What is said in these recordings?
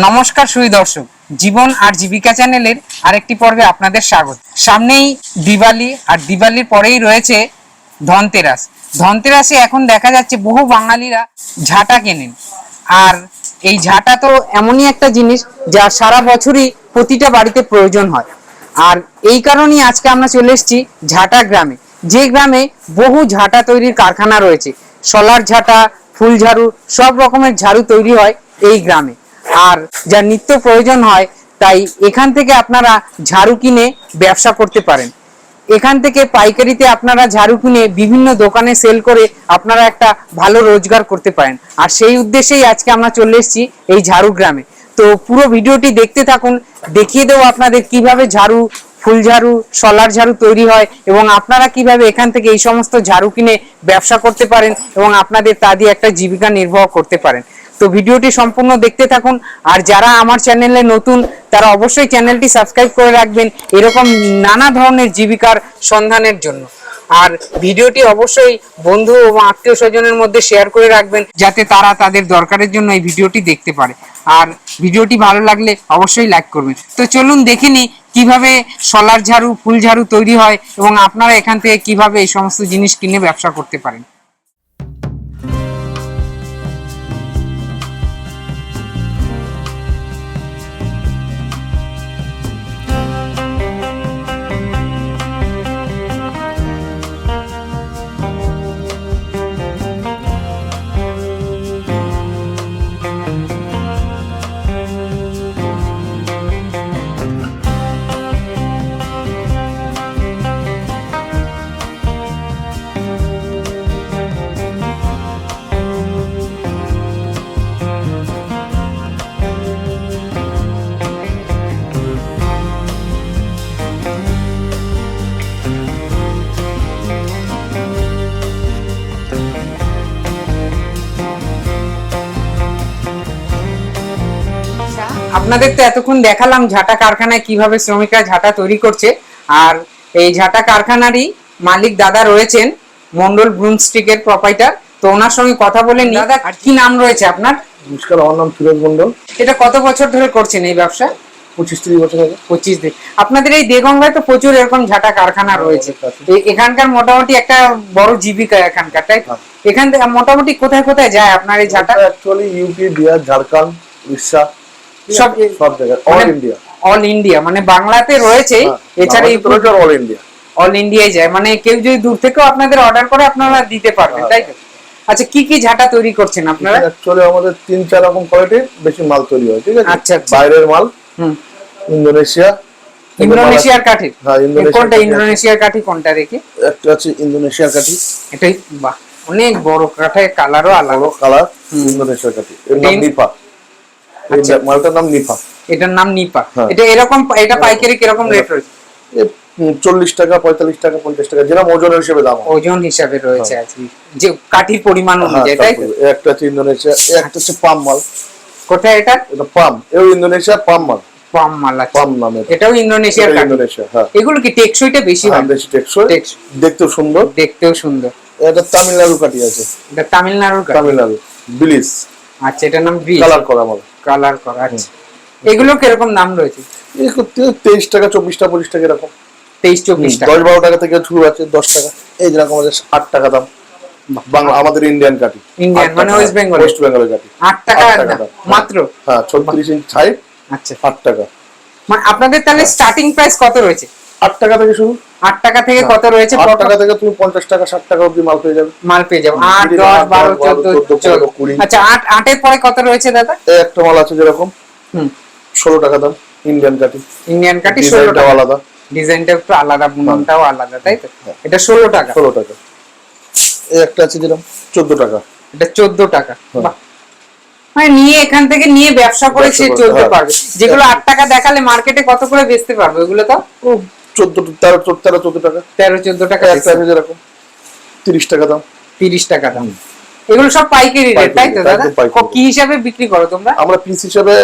নমস্কার সুই দর্শক, জীবন আর জীবিকা চ্যানেলের আরেকটি পর্বে আপনাদের স্বাগত। সামনেই দিওয়ালি, আর দিওয়ালির পরেই রয়েছে ধনতেরাস। ধনতেরাসে এখন দেখা যাচ্ছে বহু বাঙালিরা ঝাঁটা কেনেন। আর এই ঝাঁটা তো এমনই একটা জিনিস যা সারা বছরই প্রতিটা বাড়িতে প্রয়োজন হয়। আর এই কারণেই আজকে আমরা চলে এসেছি ঝাঁটা গ্রামে। যে গ্রামে বহু ঝাঁটা তৈরির কারখানা রয়েছে। সলার ঝাঁটা ফুল ঝাড়ু সব রকমের ঝাড়ু তৈরি হয় এই গ্রামে। আর যা নিত্য প্রয়োজন হয়, তাই এখান থেকে আপনারা ঝাড়ু কিনে ব্যবসা করতে পারেন। এখান থেকে পাইকারিতে আপনারা ঝাড়ু কিনে বিভিন্ন দোকানে সেল করে আপনারা একটা ভালো রোজগার করতে পারেন। আর সেই উদ্দেশ্যেই আজকে আমরা চলে এসেছি এই ঝাড়ু গ্রামে। তো পুরো ভিডিওটি দেখতে থাকুন, দেখিয়ে দেবো আপনাদের কীভাবে ঝাড়ু, ফুল ঝাড়ু সলার ঝাড়ু তৈরি হয় এবং আপনারা কীভাবে এখান থেকে এই সমস্ত ঝাড়ু কিনে ব্যবসা করতে পারেন এবং আপনাদের তা দিয়ে একটা জীবিকা নির্বাহ করতে পারেন। তো ভিডিওটি সম্পূর্ণ দেখতে থাকুন। আর যারা আমার চ্যানেলে নতুন, তারা অবশ্যই চ্যানেলটি সাবস্ক্রাইব করে রাখবেন এরকম নানা ধরনের জীবিকার সন্ধানের জন্য। আর ভিডিওটি অবশ্যই বন্ধু এবং আত্মীয় স্বজনের মধ্যে শেয়ার করে রাখবেন, যাতে তারা তাদের দরকারের জন্য এই ভিডিওটি দেখতে পারে। আর ভিডিওটি ভালো লাগলে অবশ্যই লাইক করবেন। তো চলুন দেখে নিই কীভাবে সলার ঝাড়ু, ফুল ঝাড়ু তৈরি হয় এবং আপনারা এখান থেকে কীভাবে এই সমস্ত জিনিস কিনে ব্যবসা করতে পারেন। আপনাদের তো এতক্ষণ দেখালাম ঝাঁটা কারখানায় কীভাবে শ্রমিকরা ঝাঁটা তৈরি করছে। আর এই ঝাঁটা কারখানারই মালিক দাদা রয়েছেন মন্ডল ব্রুমস্টিকের প্রপাইটার তো ওনার সঙ্গে কথা বলে নি দাদা আর কি নাম রয়েছে আপনার? নমস্কার আমার নাম ফিরোজ মন্ডল। এটা কত বছর ধরে করছেন এই ব্যবসা? পঁচিশ তিরিশ বছর আগে পঁচিশ দিন। আপনাদের এই দেগঙ্গায় তো প্রচুর এরকম ঝাঁটা কারখানা রয়েছে। এখানকার মোটামুটি একটা বড় জীবিকা এখানকার তাই তো? এখান থেকে মোটামুটি কোথায় কোথায় যায় আপনার এই ঝাঁটা? অ্যাকচুয়ালি ইউপি বিহার ঝাড়খণ্ড উড়িষ্যা সব সব জায়গায় অল ইন্ডিয়া অল ইন্ডিয়া মানে বাংলাতে রয়েছে এছাড়া অল ইন্ডিয়া অল ইন্ডিয়ায় যায়। মানে কেউ যদি দূর থেকেও আপনাদের অর্ডার করে আপনারা দিতে পারবেন তাই তো? আচ্ছা কি কি ঝাঁটা তৈরি করছেন আপনারা? অ্যাকচুয়ালি আমাদের তিন চার রকম কোয়ালিটির বেশি মাল তৈরি হয় ঠিক আছে? আচ্ছা, আচ্ছা। বাইরের মাল হুম। ইন্দোনেশিয়া। ইন্দোনেশিয়ার কাঠি? হ্যাঁ, কোনটা ইন্দোনেশিয়ার কাঠি কোনটা দেখি? একটা আছে ইন্দোনেশিয়ার কাঠি। এটাই বাহ অনেক বড় কাঠে কালারও আলাদা। কালার ইন্দোনেশিয়ার কাঠি। এর নাম নিপা। মালটার নাম নিপা এটার নাম নিপা হ্যাঁ। এটা এরকম এটা পাইকারি কীরকম রেট রয়েছে? চল্লিশ টাকা পঁয়তাল্লিশ টাকা পঞ্চাশ টাকা যেরকম ওজনের হিসেবে দাম ওজন হিসাবে রয়েছে যে কাঠির পরিমাণ হ্যাঁ, অনুযায়ী তাই একটা হচ্ছে ইন্দোনেশিয়া একটা হচ্ছে পাম মাল। কোথায় এটা? এটা পাম। এও ইন্দোনেশিয়া পাম মাল। পাম মাল পাম নামে এটাও ইন্দোনেশিয়ার ইন্দোনেশিয়া হ্যাঁ। এগুলো কি টেকসইটা বেশি হয়? হ্যাঁ, বেশি টেকসই। দেখতেও সুন্দর। দেখতেও সুন্দর। এটা তামিলনাড়ু কাটি আছে। এটা তামিলনাড়ুর কাঠি। তামিলনাড়ু বিলিস আচ্ছা এটার নাম ব্রিজ কালার করা মাল। কালার করা আচ্ছা এগুলো কীরকম দাম রয়েছে? তেইশ টাকা চব্বিশ টাকা পঁচিশ টাকা এরকম। তেইশ চব্বিশ টাকা। দশ বারো টাকা থেকে শুরু আছে দশ টাকা। এই যেরকম আমাদের আট টাকা দাম। বাংলা আমাদের ইন্ডিয়ান কাটি ইন্ডিয়ান মানে ওয়েস্ট বেঙ্গল ওয়েস্ট বেঙ্গলের কাটি আট টাকা। মাত্র? হ্যাঁ ছত্রিশ ইঞ্চ সাইড আচ্ছা। আট টাকা। মানে আপনাদের তাহলে স্টার্টিং প্রাইস কত রয়েছে? আট টাকা থেকে শুরু। আট টাকা থেকে কত রয়েছে? আট টাকা থেকে তুমি পঞ্চাশ টাকা ষাট টাকা অব্দি মাল পেয়ে যাবে। মাল পেয়ে যাব। আট দশ বারো চোদ্দ কুড়ি। আচ্ছা আট আটের পরে কত রয়েছে দাদা? একটা মাল আছে যেরকম। হুম। ষোলো টাকা দাম ইন্ডিয়ান কাটি ইন্ডিয়ান কাটি ষোলো টাকা। আলাদা। ডিজাইনটা একটু আলাদা বুননটাও আলাদা তাই তো? এটা ষোলো টাকা। ষোলো টাকা। এই একটা আছে যেরকম চোদ্দ টাকা। এটা চোদ্দ টাকা। হ্যাঁ। বাহ। মানে নিয়ে এখান থেকে নিয়ে ব্যবসা করে সে চলতে হ্যাঁ। পারবে। যেগুলো আট টাকা দেখালে মার্কেটে কত করে বেচতে পারবে ওগুলো তো? চোদ্দ তেরো চোদ্দ তেরো চোদ্দ টাকা। তেরো চোদ্দ টাকা একটা আছে। যেরকম তিরিশ টাকা দাম। তিরিশ টাকা দাম। এগুলো সব পাইকারি রেট তাই তো দাদা? কি হিসাবে বিক্রি করো তোমরা? আমরা পিস হিসেবে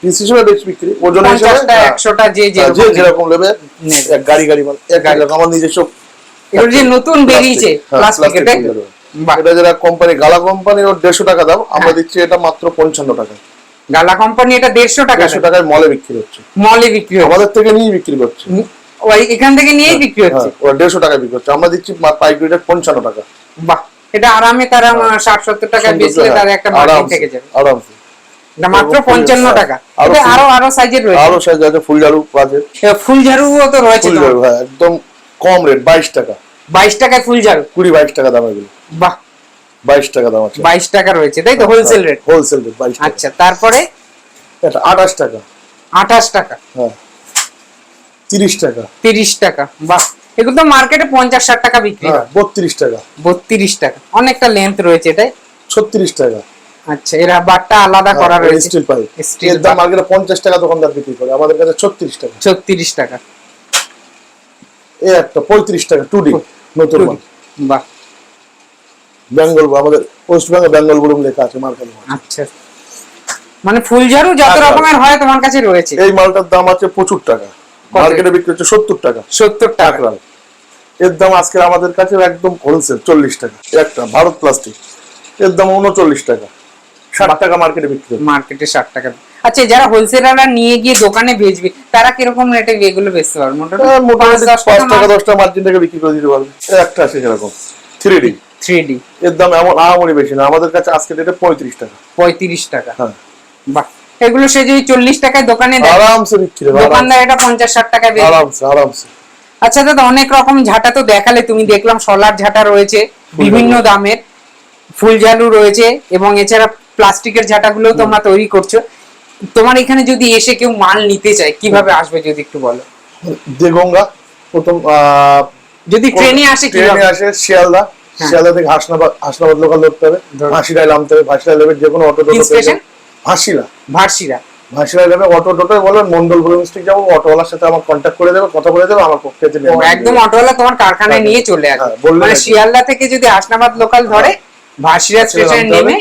পিস হিসেবে বেশ বিক্রি। ওজন হিসেবে পঞ্চাশটা হ্যাঁ, একশোটা যে হ্যাঁ, যে যেরকম নেবে। এক গাড়ি গাড়ি মাল। এক গাড়ি আমার নিজস্ব এগুলো যে নতুন বেরিয়েছে হ্যাঁ, প্লাস্টিকের তাই তো? এটা যারা কোম্পানি গালা কোম্পানি ওর দেড়শো টাকা দাম। আমরা দিচ্ছি এটা মাত্র পঞ্চান্ন টাকা। গালা কোম্পানি এটা দেড়শো টাকা দেড়শো টাকায় মলে বিক্রি হচ্ছে। মলে বিক্রি হচ্ছে। আমাদের থেকে নিয়ে বিক্রি করছে ওই এখান থেকে নিয়েই বিক্রি হচ্ছে? হ্যাঁ, ওরা দেড়শো টাকায় বিক্রি হচ্ছে। আমরা দিচ্ছি পাইকারি রেট পঞ্চান্ন টাকা। বাহ এটা আরামে তারা ষাট সত্তর টাকা বেচলে তার একটা হ্যাঁ। থেকে যাবে। আরামসে। মাত্র পঞ্চান্ন হ্যাঁ, টাকা। আরও আরও সাইজের রয়েছে। আরও সাইজ আছে ফুল ঝাড়ু আছে। ফুল ঝাড়ুও তো রয়েছে ফুল ঝাড়ু হ্যাঁ একদম কম রেট বাইশ টাকা। বাইশ টাকায় ফুল ঝাড়ু। কুড়ি বাইশ টাকা দাম এগুলো। বাহ বাইশ টাকা দাম আছে। বাইশ টাকা রয়েছে তাই তো? হোলসেল রেট হোলসেল রেট বাইশ টাকা। আচ্ছা তারপরে? এটা আঠাশ টাকা। আঠাশ টাকা। হ্যাঁ। তিরিশ টাকা। তিরিশ টাকা বাহ। এগুলো তো মার্কেটে পঞ্চাশ ষাট টাকা বিক্রি হ্যাঁ। হয় টাকা। বত্রিশ টাকা। অনেকটা লেন্থ রয়েছে তাই? ছত্রিশ টাকা। আচ্ছা এর বারটা আলাদা করা রয়েছে। স্টিল পাইপ এর দাম। মার্কেটে পঞ্চাশ টাকা দোকানদার বিক্রি করে। আমাদের কাছে ছত্রিশ টাকা। ছত্রিশ টাকা। এই একটা পঁয়ত্রিশ টাকা টুডি নতুন বাহ। বেঙ্গল আমাদের ওয়েস্ট বেঙ্গল বেঙ্গল বলুন লেখা আছে মার্কেটে আচ্ছা। মানে ফুল ঝাড়ু যত আচ্ছা। রকমের হয় তোমার কাছে রয়েছে? এই মালটার দাম আছে প্রচুর টাকা। মার্কেটে বিক্রি হচ্ছে সত্তর টাকা। সত্তর টাকা। এর দাম আজকে আমাদের কাছে একদম হোলসেল চল্লিশ টাকা। একটা ভারত প্লাস্টিক এর দাম উনচল্লিশ টাকা। ষাট টাকা মার্কেটে বিক্রি মার্কেটে ষাট টাকা। আচ্ছা যারা হোলসেলাররা নিয়ে গিয়ে দোকানে বেচবে তারা কীরকম রেটে এগুলো বেচতে পারবে? মোটামুটি হ্যাঁ, পাঁচ টাকা দশ টাকা মার্জিন থেকে বিক্রি করে দিতে পারবে। একটা আছে সেরকম। থ্রি ডি থ্রি এর দাম এমন আহামরি বেশি না আমাদের কাছে আজকে ডেটে পঁয়ত্রিশ টাকা। পঁয়ত্রিশ টাকা। হ্যাঁ। বাহ। এগুলো সে যদি চল্লিশ টাকায় দোকানে দেয় আরামসে বিক্রি হবে দোকানদার এটা পঞ্চাশ ষাট টাকায় বেচবে আরামসে আরামসে। আচ্ছা দাদা অনেক রকম ঝাঁটা তো দেখালে তুমি দেখলাম সলার ঝাঁটা রয়েছে বিভিন্ন দামের। ফুল ঝালু রয়েছে এবং এছাড়া প্লাস্টিকের ঝাঁটাগুলো তোমরা তৈরি করছ। তোমার এখানে যদি এসে কেউ মাল নিতে চায় কীভাবে আসবে যদি একটু বলো? দেগঙ্গা প্রথম যদি ট্রেনে আসে ট্রেনে আসে শিয়ালদা। শিয়ালদা থেকে হাসনাবাদ হাসনাবাদ লোকাল ধরতে হবে। ধর। হাসিরায় নামতে হবে। ভাসিরায় নেবে যে কোনো অটো টোটো? হাসিলা ভার্সিরা ভাসিরায় নেবে অটো টোটোয় বলবেন মন্ডল বলে মিস্ত্রি যাব অটোওয়ালার সাথে আমার কন্ট্যাক্ট করে দেবে কথা বলে দেবে আমার পক্ষে একদম অটোওয়ালা তোমার কারখানায় নিয়ে চলে আসবে। হ্যাঁ, মানে শিয়ালদা থেকে যদি হাসনাবাদ লোকাল ধরে ভাসিরা স্টেশনে নেমে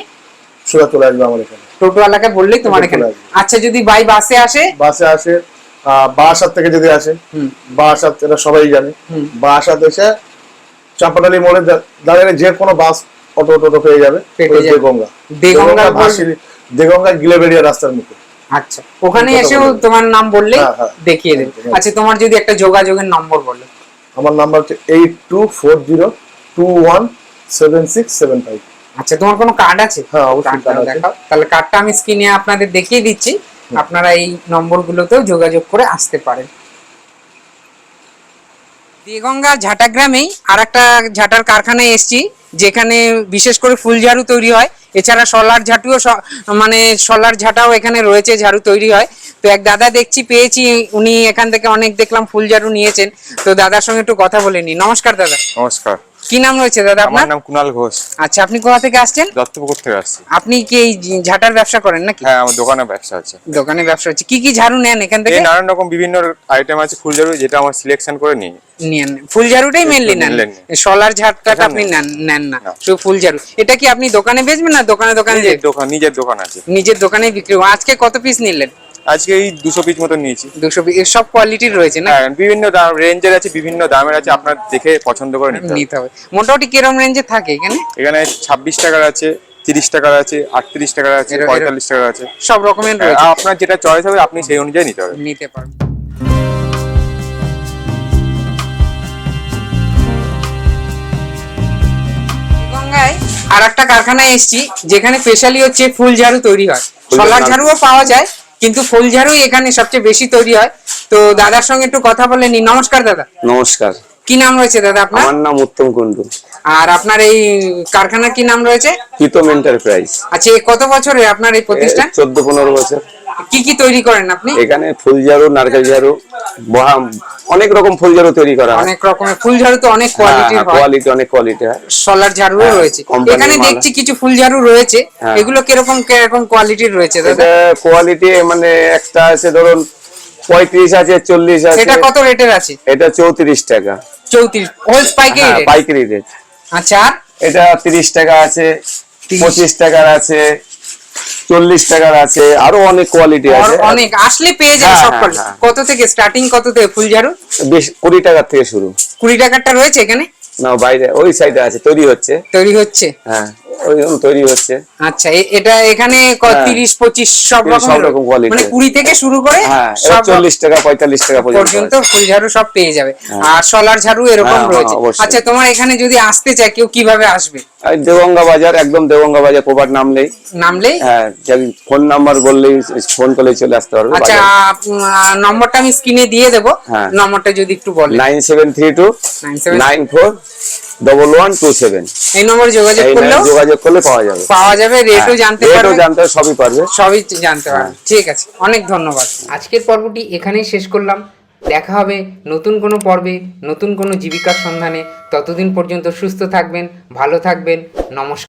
সোজা চলে আসবে আমার এখানে। টোটোওয়ালাকে বললেই তোমার এখানে। আচ্ছা যদি বাই বাসে আসে? বাসে আসে বারাসাত থেকে যদি আসে বারাসাত এটা সবাই জানে। বারাসাত এসে চাম্পাটালি মোড়ে দাঁড়িয়ে যে কোনো বাস অটো টোটো পেয়ে যাবে। দেগঙ্গা। গিলেবেড়িয়া রাস্তার মুখে। আচ্ছা ওখানে এসেও তোমার নাম বললেই হ্যাঁ, হ্যাঁ। দেখিয়ে দেবে। আচ্ছা তোমার যদি একটা যোগাযোগের নম্বর বলো। আমার নাম্বার হচ্ছে eight two four zero two one seven six seven five. আচ্ছা তোমার কোনো কার্ড আছে? হ্যাঁ, অবশ্যই। দেখাও। তাহলে কার্ডটা আমি স্ক্রিনে আপনাদের দেখিয়ে দিচ্ছি। আপনারা এই নম্বরগুলোতেও যোগাযোগ করে আসতে পারেন। দেগঙ্গা ঝাটাগ্রামেই আর একটা ঝাটার কারখানায় এসছি, যেখানে বিশেষ করে ফুল ঝাড়ু তৈরি হয়। এছাড়া সলার ঝাটুও মানে সলার ঝাঁটাও এখানে রয়েছে, ঝাড়ু তৈরি হয়। তো এক দাদা দেখছি, পেয়েছি, উনি এখান থেকে অনেক দেখলাম, ফুল ঝাড়ু নিয়েছেন। তো দাদার সঙ্গে একটু কথা বলে নি নমস্কার দাদা। নমস্কার। কি নাম রয়েছে দাদা আমার আপনার? নাম কুনাল ঘোষ। আচ্ছা আপনি কোথা থেকে আসছেন? দত্তপুকুর থেকে আসছি। আপনি কি এই ঝাঁটার ব্যবসা করেন নাকি? হ্যাঁ আমার দোকানে ব্যবসা আছে। দোকানে ব্যবসা হচ্ছে। কি কি ঝাড়ু নেন এখান থেকে? এই নানান রকম বিভিন্ন আইটেম আছে ফুল ঝাড়ু যেটা আমার সিলেকশন করে নিই। নেন ফুল ঝাড়ুটাই মেনলি নেন? সলার ঝাড়টা আপনি নেন। নেন না। শুধু ফুল ঝাড়ু এটা কি আপনি দোকানে বেচবেন না দোকানে দোকানে দোকান নিজের দোকান আছে। নিজের দোকানে বিক্রি আজকে কত পিস নিলেন? আজকে এই দুশো পিস মতো নিয়েছি। দুশো পিস সব কোয়ালিটির রয়েছে না? হ্যাঁ বিভিন্ন দাম রেঞ্জের আছে বিভিন্ন দামের আছে আপনার দেখে পছন্দ করে নিতে হবে। মোটামুটি কিরম রেঞ্জে থাকে এখানে? এখানে ছাব্বিশ টাকার আছে তিরিশ টাকার আছে আটত্রিশ টাকার আছে পঁয়তাল্লিশ টাকার আছে। সব রকমের হ্যাঁ, আপনার যেটা চয়েস হবে আপনি সেই অনুযায়ী নিতে হবে নিতে পারবেন। আর একটা কারখানায় এসেছি যেখানে স্পেশালি হচ্ছে ফুল ঝাড়ু তৈরি হয়। সলার ঝাড়ুও পাওয়া যায় কিন্তু ফুলঝাড়ুই এখানে সবচেয়ে বেশি তৈরি হয়। তো দাদার সঙ্গে একটু কথা বলে নি নমস্কার দাদা। নমস্কার। কি নাম রয়েছে দাদা আপনার? আমার নাম উত্তম কুন্ডু আর আপনার এই কারখানার কি নাম রয়েছে? প্রীতম এন্টারপ্রাইজ আচ্ছা কত বছরের আপনার এই প্রতিষ্ঠান? চোদ্দ পনেরো বছর। কি কি তৈরি করেন আপনি? এখানে ফুল ঝাড়ু নারকেল ঝাড়ু বহা অনেক রকম ফুল ঝাড়ু তৈরি করা অনেক রকমের ফুল ঝাড়ু তো অনেক কোয়ালিটি হয় কোয়ালিটি অনেক কোয়ালিটি হয়। সলার ঝাড়ুও হ্যাঁ, রয়েছে। এখানে দেখছি কিছু ফুল ঝাড়ু রয়েছে। হ্যাঁ। এগুলো কীরকম কীরকম কোয়ালিটির রয়েছে দাদা? কোয়ালিটি মানে একটা আছে ধরুন পঁয়ত্রিশ আছে চল্লিশ আছে। এটা কত রেটের আছে? এটা চৌত্রিশ টাকা। চৌত্রিশ। হোলস পাইকারি পাইকারি রেট আচ্ছা এটা তিরিশ টাকা আছে পঁচিশ টাকার আছে চল্লিশ টাকার আছে আরও অনেক কোয়ালিটি আছে। অনেক। আসলে পেয়ে যাবে হ্যাঁ, সব হ্যাঁ। হ্যাঁ। কত থেকে? স্টার্টিং কত থেকে? ফুল ঝাড়ু বেশ কুড়ি টাকার থেকে শুরু। কুড়ি টাকারটা রয়েছে এখানে? না বাইরে ওই সাইডে আছে তৈরি হচ্ছে। তৈরি হচ্ছে? হ্যাঁ তৈরি হচ্ছে। আচ্ছা এটা এখানে 30 25 হ্যাঁ, সব রকম সব রকম কোয়ালিটি থেকে শুরু করে হ্যাঁ, টাকা 45 টাকা পর্যন্ত ফুল ঝাড়ু সব পেয়ে যাবে। হ্যাঁ। আর সোলার ঝাড়ু এরকম রয়েছে। আচ্ছা তোমার এখানে যদি আসতে চায় কেউ কীভাবে আসবে? দেবঙ্গা বাজার একদম দেবঙ্গা বাজার প্রবার নামলেই নামলেই? হ্যাঁ ফোন নাম্বার বললেই ফোন করলে চলে আসতে পারবে আচ্ছা নম্বরটা আমি স্ক্রিনে দিয়ে দেবো। নম্বরটা যদি একটু বলেন। 9732 94 ডবল ওয়ান টু সেভেন এই নম্বরে যোগাযোগ করলে যোগাযোগ করলে পাওয়া যাবে। পাওয়া যাবে রেটও হ্যাঁ, জানতে রেটও পারবে। জানতে সবই পারবে। সবই জানতে পারবে। ঠিক আছে অনেক ধন্যবাদ। আজকের পর্বটি এখানেই শেষ করলাম। দেখা হবে নতুন কোনো পর্বে নতুন কোনো জীবিকার সন্ধানে। ততদিন পর্যন্ত সুস্থ থাকবেন ভালো থাকবেন। নমস্কার।